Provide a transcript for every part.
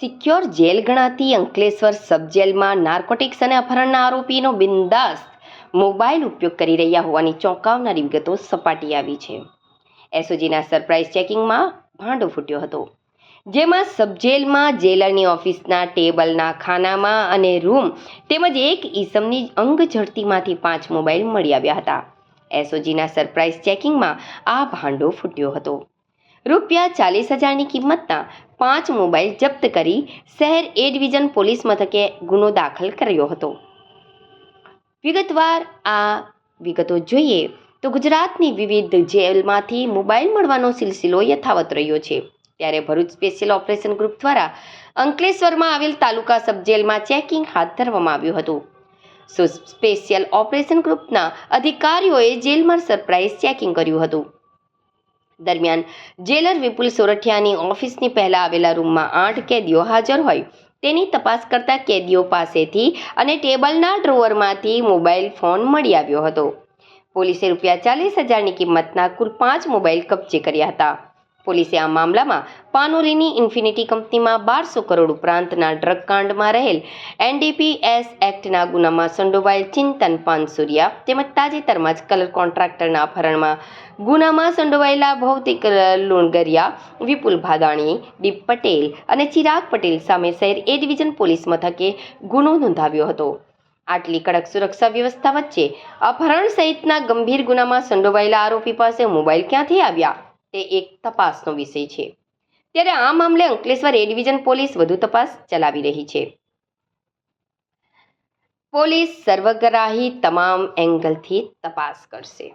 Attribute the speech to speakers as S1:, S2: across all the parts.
S1: Secure jail ગણાતી Ankleshwar સબજેલમાં narcotics અને અપહરણના આરોપીનો બિંદાસ્ત mobile ઉપયોગ કરી રહ્યા હોવાની ચોંકાવનારી વિગતો સપાટી આવી છે. એસઓજીના સરપ્રાઇઝ ચેકિંગમાં ભાંડો ફૂટ્યો હતો, જેમાં સબજેલમાં જેલરની ઓફિસના ટેબલના ખાનામાં અને રૂમ તેમજ એક ઈસમની અંગ ઝડતીમાંથી પાંચ મોબાઈલ મળી આવ્યા હતા. એસઓજીના સરપ્રાઇઝ ચેકિંગમાં આ ભાંડો ફૂટ્યો હતો. રૂપિયા ચાલીસ હજારની કિંમતના પાંચ મોબાઈલ જપ્ત કરી શહેર એ ડિવિઝન પોલીસ મથકે ગુનો દાખલ કર્યો હતો. વિગતવાર આ વિગતો જોઈએ તો ગુજરાતની વિવિધ જેલમાંથી મોબાઈલ મળવાનો સિલસિલો યથાવત રહ્યો છે. ત્યારે ભરૂચ સ્પેશિયલ ઓપરેશન ગ્રુપ દ્વારા અંકલેશ્વરમાં આવેલ તાલુકા સબજેલમાં ચેકિંગ હાથ ધરવામાં આવ્યું હતું. સ્પેશિયલ ઓપરેશન ગ્રુપના અધિકારીઓએ જેલમાં સરપ્રાઇઝ ચેકિંગ કર્યું હતું. દરમિયાન જેલર વિપુલ સોરઠિયાની ઓફિસની પહેલા આવેલા રૂમમાં આઠ કેદીઓ હાજર હોય. તેની તપાસ કરતા કેદીઓ પાસેથી અને ટેબલના ડ્રોવરમાંથી મોબાઈલ ફોન મળી આવ્યો હતો. પોલીસે રૂપિયા ચાલીસ હજારની કિંમતના કુલ પાંચ મોબાઈલ કબજે કર્યા હતા. પોલીસે આ મામલામાં પાનોલીની ઇન્ફિનિટી કંપનીમાં બારસો કરોડ ઉપરાંતના ડ્રગ કાંડમાં રહેલ એનડીપીએસ એક્ટના ગુનામાં સંડોવાયેલ ચિંતન પાનસુરિયા તેમજ તાજેતરમાં જ કલર કોન્ટ્રાક્ટરના અપહરણમાં ગુનામાં સંડોવાયેલા ભૌતિક લુણગરિયા વિપુલ ભાદાણી, દીપ પટેલ અને ચિરાગ પટેલ સામે શહેર એ ડિવિઝન પોલીસ મથકે ગુનો નોંધાવ્યો હતો. આટલી કડક સુરક્ષા વ્યવસ્થા વચ્ચે અપહરણ સહિતના ગંભીર ગુનામાં સંડોવાયેલા આરોપી પાસે મોબાઈલ ક્યાંથી આવ્યા? તે એક તપાસનો વિષય છે. ત્યારે આ મામલે અંકલેશ્વર એ ડિવિઝન પોલીસ વધુ તપાસ ચલાવી રહી છે. પોલીસ સર્વગ્રાહી તમામ એંગલથી તપાસ કરશે.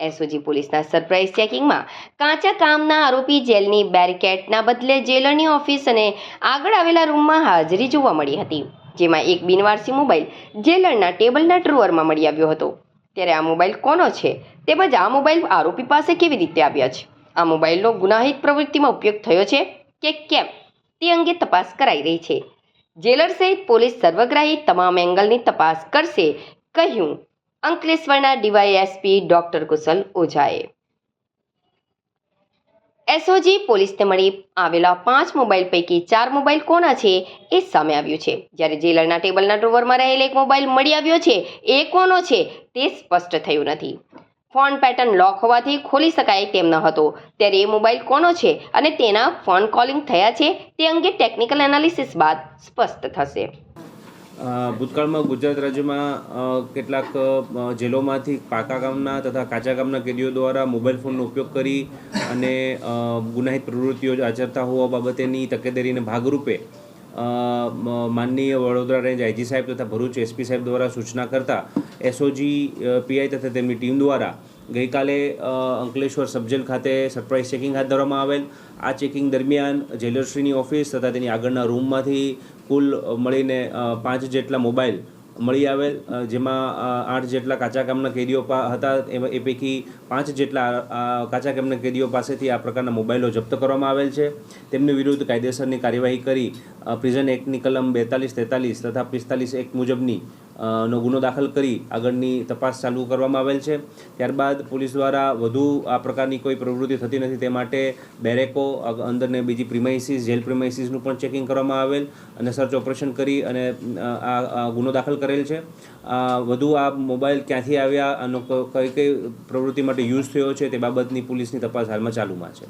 S1: એસઓજી પોલીસના સરપ્રાઇઝ ચેકિંગમાં કાચા કામના આરોપી જેલની બેરિકેટના બદલે જેલરની ઓફિસ અને આગળ આવેલા રૂમમાં હાજરી જોવા મળી હતી, જેમાં એક બિનવારસી મોબાઈલ જેલરના ટેબલના ડ્રોઅરમાં મળી આવ્યો હતો. ત્યારે આ મોબાઈલ કોનો છે? તેમજ આ મોબાઈલ આરોપી પાસે કેવી રીતે આવ્યા છે? આ મોબાઈલનો ગુનાહિત પ્રવૃત્તિમાં ઉપયોગ થયો છે કે કેમ તે અંગે તપાસ કરાઈ રહી છે. જેલર સહિત પોલીસ સર્વગ્રાહી તમામ એંગલની તપાસ કરશે, કહ્યું અંકલેશ્વરના ડીવાયએસપી ડોક્ટર કુશલ ઓઝાએ. એસઓજી પોલીસને મળી આવેલા પાંચ મોબાઈલ પૈકી ચાર મોબાઈલ કોના છે એ સામે આવ્યું છે. જ્યારે જેલરના ટેબલના ડ્રોવરમાં રહેલ એક મોબાઈલ મળી આવ્યો છે, એ કોનો છે તે સ્પષ્ટ થયું નથી. ફોન પેટર્ન લોક હોવાથી ખોલી શકાય તેમ ન હતો. ત્યારે એ મોબાઈલ કોનો છે અને તેના ફોન કોલિંગ થયા છે તે અંગે ટેકનિકલ એનાલિસિસ બાદ સ્પષ્ટ થશે.
S2: ભૂતકાળમાં ગુજરાત રાજ્યમાં કેટલાક જેલોમાંથી પાકા ગામના તથા કાચા ગામના કેદીઓ દ્વારા મોબાઈલ ફોનનો ઉપયોગ કરી અને ગુનાહિત પ્રવૃત્તિઓ આચરતા હોવા બાબતેની તકેદારીને ભાગરૂપે માનનીય વડોદરા રેન્જ આઈજી સાહેબ તથા ભરૂચ એસપી સાહેબ દ્વારા સૂચના કરતા એસઓજી પીઆઈ તથા તેમની ટીમ દ્વારા ગઈકાલે અંકલેશ્વર સબજેલ ખાતે સરપ્રાઇઝ ચેકિંગ હાથ ધરવામાં આવેલ. આ ચેકિંગ દરમિયાન જેલરશ્રીની ઓફિસ તથા તેની આગળના રૂમમાંથી કુલ મળીને પાંચ જેટલા મોબાઈલ મળી આવેલ જેમાં આઠ જેટલા કાચા કામના કેદીઓ હતા. એ પૈકી પાંચ જેટલા કાચા કામના કેદીઓ પાસેથી આ પ્રકારના મોબાઈલો જપ્ત કરવામાં આવેલ છે. તેમની વિરુદ્ધ કાયદેસરની કાર્યવાહી કરી પ્રિઝન એક્ટની કલમ બેતાલીસ તેતાલીસ તથા પિસ્તાલીસ એક મુજબની નો ગુનો દાખલ કરી આગળની તપાસ ચાલુ કરવામાં આવેલ છે. ત્યારબાદ પોલીસ દ્વારા વધુ આ પ્રકારની કોઈ પ્રવૃત્તિ થતી નથી તે માટે બેરેકો અંદરને બીજી પ્રિમાઇસીસ, જેલ પ્રિમાઇસીસનું પણ ચેકિંગ કરવામાં આવેલ અને સર્ચ ઓપરેશન કરી અને આ ગુનો દાખલ કરેલ છે. વધુ આ મોબાઈલ ક્યાંથી આવ્યા, આનો કઈ કઈ પ્રવૃત્તિ માટે યુઝ થયો છે તે બાબતની પોલીસની તપાસ હાલમાં ચાલુમાં છે.